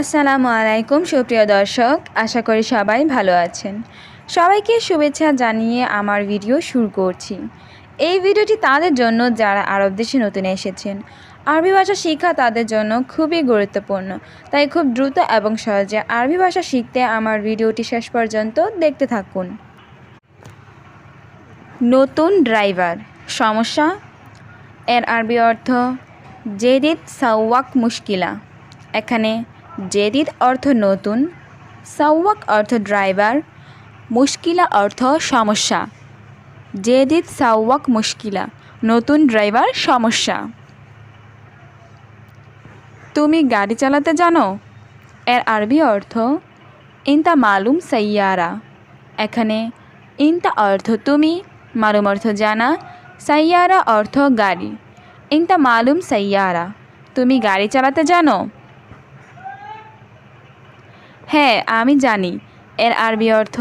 আসসালামু আলাইকুম, সুপ্রিয় দর্শক। আশা করি সবাই ভালো আছেন। সবাইকে শুভেচ্ছা জানিয়ে আমার ভিডিও শুরু করছি। এই ভিডিওটি তাদের জন্য যারা আরব দেশে নতুন এসেছেন। আরবি ভাষা শিক্ষা তাদের জন্য খুবই গুরুত্বপূর্ণ। তাই খুব দ্রুত এবং সহজে আরবি ভাষা শিখতে আমার ভিডিওটি শেষ পর্যন্ত দেখতে থাকুন। নতুন ড্রাইভার, সমস্যা? এর আরবি অর্থ জেদিদ সাওয়াক মুশকিলা। এখানে জেদিদ অর্থ নতুন, সাওয়াক অর্থ ড্রাইভার, মুশকিলা অর্থ সমস্যা। জেদিদ সাওয়াক মুশকিলা, নতুন ড্রাইভার সমস্যা। তুমি গাড়ি চালাতে জানো? এর আরবি অর্থ, ইনতা মালুম সাইয়ারা। এখানে, ইনতা অর্থ তুমি, মালুম অর্থ জানা, সাইয়ারা অর্থ গাড়ি। ইনতা মালুম সাইয়ারা। তুমি গাড়ি চালাতে জানো? হ্যাঁ আমি জানি। এর আরবি অর্থ,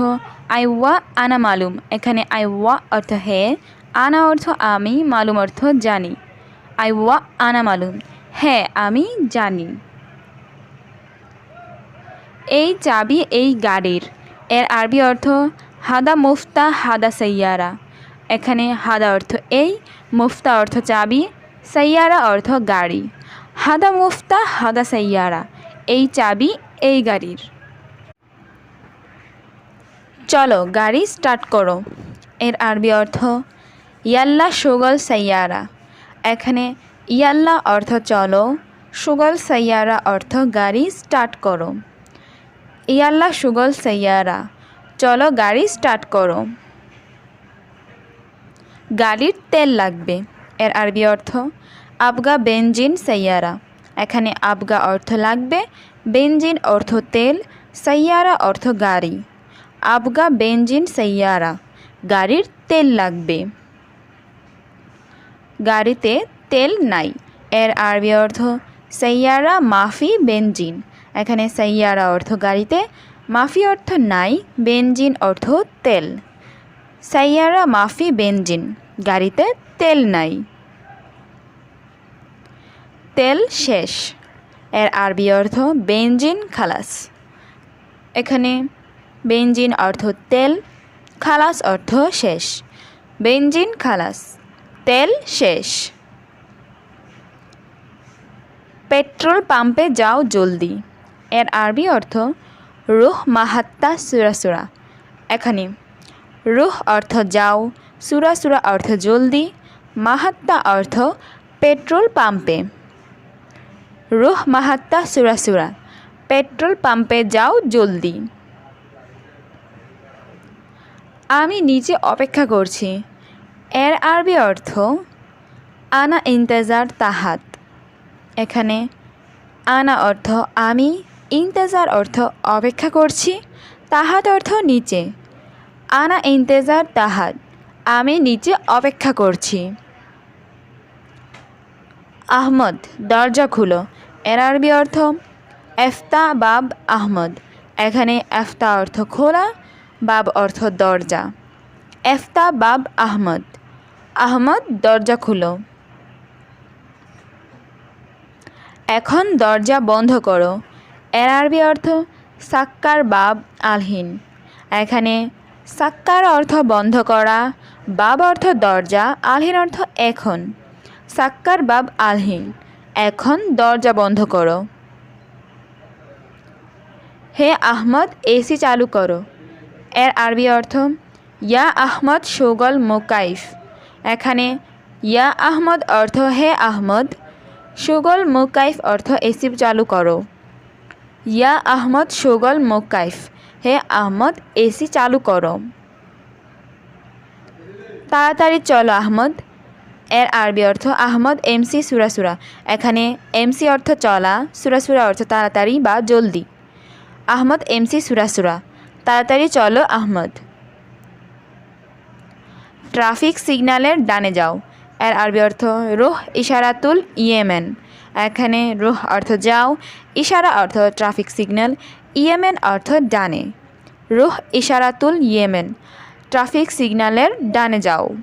আই ওয়া আনা মালুম। এখানে আই ওয়া অর্থ হে আনা অর্থ আমি, মালুম অর্থ জানি। আই ওয়া আনা মালুম। হ্যাঁ আমি জানি। এই চাবি এই গাড়ির। এর আরবি অর্থ, হাদা মুফতা হাদা সাইয়ারা। এখানে হাদা অর্থ এই, মুফতা অর্থ চাবি, সাইয়ারা অর্থ গাড়ি। হাদা মুফতা হাদা সাইয়ারা। এই চাবি এই গাড়ির। চলো, গাড়ি স্টার্ট করো। এর আরবি অর্থ, ইয়াল্লা সুগল সাইয়ারা। এখানে ইয়াল্লা অর্থ চলো, সুগল সাইয়ারা অর্থ গাড়ি স্টার্ট করো। ইয়াল্লা সুগল সাইয়ারা, চলো, গাড়ি স্টার্ট করো। গাড়ির তেল লাগবে। এর আরবি অর্থ, আবগা বেঞ্জিন সাইয়ারা। এখানে আবগা অর্থ লাগবে বেঞ্জিন অর্থ তেল, সাইয়ারা অর্থ গাড়ি। আবগা বেঞ্জিন সাইয়ারা গাড়ির তেল লাগবে। গাড়িতে তেল নাই। এর আরবি অর্থ সাইয়ারা মাফি বেঞ্জিন। এখানে সাইয়ারা অর্থ গাড়িতে, মাফি অর্থ নাই, বেঞ্জিন অর্থ তেল। সাইয়ারা মাফি বেঞ্জিন, গাড়িতে তেল নাই। তেল শেষ। এর আরবি অর্থ বেঞ্জিন খালাস। এখানে বেঞ্জিন অর্থ তেল, খালাস অর্থ শেষ। বেঞ্জিন, খালাস, তেল শেষ। পেট্রোল পাম্পে যাও জলদি। এর আরবি অর্থ, রুহ মাহাত্তা সুরাসুরা এখানে, রুহ অর্থ যাও সুরাসুরা অর্থ জলদি, মাহাত্তা অর্থ পেট্রোল পাম্পে। রুহ মাহাত্তা সুরাসুরা পেট্রোল পাম্পে যাও জলদি। আমি নিচে অপেক্ষা করছি। এর আরবি অর্থ, আনা ইন্তেজার তাহাত। এখানে আনা অর্থ, আমি ইন্তেজার অর্থ অপেক্ষা করছি। তাহাত অর্থ, নিচে। আনা ইন্তেজার তাহাত, আমি নিচে অপেক্ষা করছি। আহমদ, দরজা খুলো। এর আরবি অর্থ, এফতা বাব আহমদ। এখানে এফতা অর্থ, খোলা। বাব অর্থ দরজা। এফতা বাব আহমদ। আহমদ দরজা খুলো। এখন দরজা বন্ধ করো। এর আরবি অর্থ সাক্কার বাব আলহীন। এখানে সাক্কার অর্থ বন্ধ করা, বাব অর্থ দরজা, আলহীন অর্থ এখন। সাক্কার বাব আলহীন। এখন দরজা বন্ধ করো। হে আহমদ, এসি চালু করো। এর আরবি অর্থ, ইয়া আহমদ সুগল মোকাইফ। এখানে, ইয়া আহমদ অর্থ, হে আহমদ। সুগল মোকাইফ অর্থ এসি চালু করো। ইয়া আহমদ সুগল মোকাইফ। হে আহমদ, এসি চালু করো। তাড়াতাড়ি চলো, আহমদ। এর আরবি অর্থ, আহমদ, এমসি সুরাসুরা এখানে, এমসি অর্থ, চলা। সুরাসুরা অর্থ, তাড়াতাড়ি বা জলদি। আহমদ, এমসি সুরাসুরা তাড়াতাড়ি চলো, আহমদ। ট্রাফিক সিগন্যালের ডানে যাও। এর আরবি অর্থ, রোহ ইশারাতুল ইয়েমেন। এখানে রোহ অর্থ যাও, ইশারা অর্থ ট্রাফিক সিগন্যাল, ইয়েমেন অর্থ ডানে। রোহ ইশারাতুল ইয়েমেন, ট্রাফিক সিগন্যালের ডানে যাও।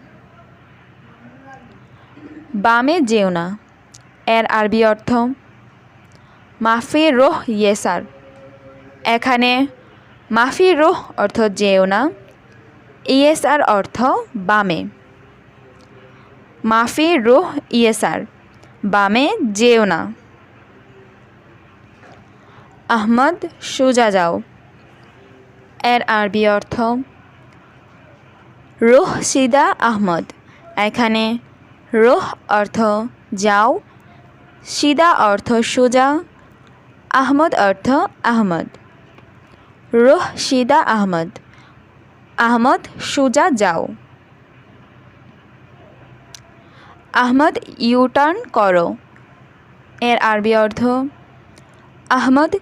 বামে যেও না। এর আরবি অর্থ, মাফি রোহ ইয়েসার। এখানে মাফি রোহ অর্থ যেও না ইয়েসার অর্থ বামে। মাফি রোহ ইয়েসার বামে যেও না। আহমদ সোজা যাও। এর আরবি অর্থ, রোহ সিদা আহমদ। এখানে রোহ অর্থ যাও, সিদা অর্থ সোজা, আহমদ অর্থ আহমদ। রোহ সিদা আহমদ। আহমদ, সোজা যাও। আহমদ, ইউটার্ন করো। এর আরবি অর্থ, আহমদ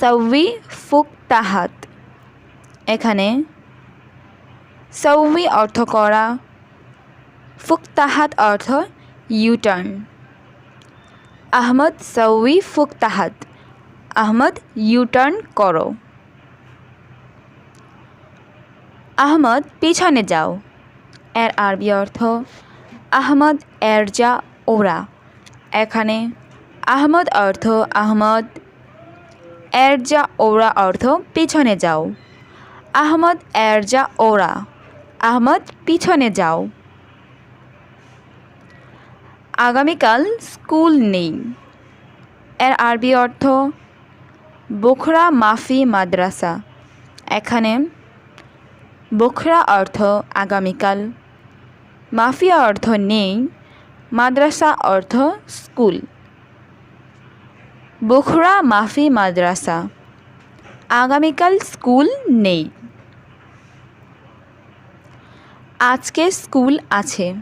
সৌবি ফুক তাহাত এখানে সৌবি অর্থ করা ফুক তাহাত অর্থ ইউটার্ন। আহমদ সৌবি ফুক তাহাত আহমদ, ইউটার্ন করো। আহমদ পিছনে যাও। এর আরবি অর্থ, আহমদ এরজা ওরা। এখানে আহমদ অর্থ আহমদ, এরজা ওরা অর্থ পিছনে যাও। আহমদ এরজা ওরা, আহমদ পিছনে যাও। আগামীকাল স্কুল নেই। এর আরবি অর্থ, বোখরা মাফি মাদ্রাসা। এখানে বোখরা অর্থ আগামীকাল। মাফিয়া অর্থ নেই, মাদ্রাসা অর্থ স্কুল। বোখরা মাফি মাদ্রাসা, আগামীকাল স্কুল নেই। আজকে স্কুল আছে,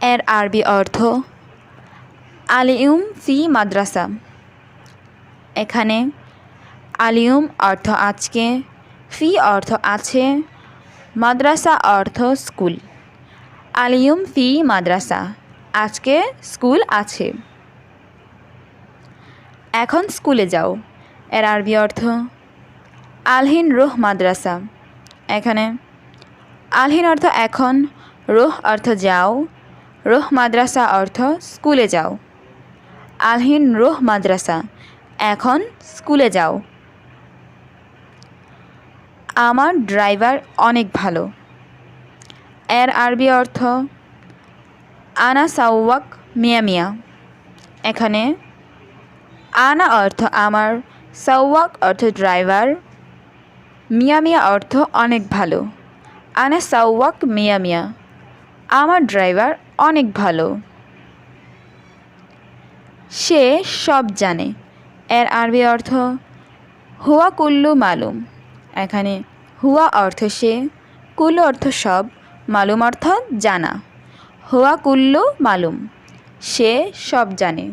এর আরবি অর্থ আলিউম ফি মাদ্রাসা। এখানে আলিউম অর্থ আজকে, ফি অর্থ আছে মাদ্রাসা অর্থ স্কুল। আলিউম ফি মাদ্রাসা। আজকে স্কুল আছে। এখন স্কুলে যাও। এর আরবি অর্থ, আলহিন রোহ মাদ্রাসা। এখানে, আলহিন অর্থ এখন, রোহ অর্থ যাও। রোহ মাদ্রাসা অর্থ স্কুলে যাও। আলহিন রোহ মাদ্রাসা। এখন স্কুলে যাও। আমার ড্রাইভার অনেক ভালো। এর আরবি অর্থ, আনা সাউওয়াক মিয়া মিয়া। এখানে, আনা অর্থ আমার সাউওয়াক অর্থ ড্রাইভার। মিয়া মিয়া অর্থ অনেক ভালো। আনা সাউওয়াক মিয়া মিয়া। আমার ড্রাইভার অনেক ভালো। সে সব জানে। এর আরবি অর্থ, হুয়া কুল্লু মালুম। এখানে হুয়া অর্থ সে, কুল অর্থ সব, মালুম অর্থ জানা। হুয়া কুল্লু মালুম, সে সব জানে।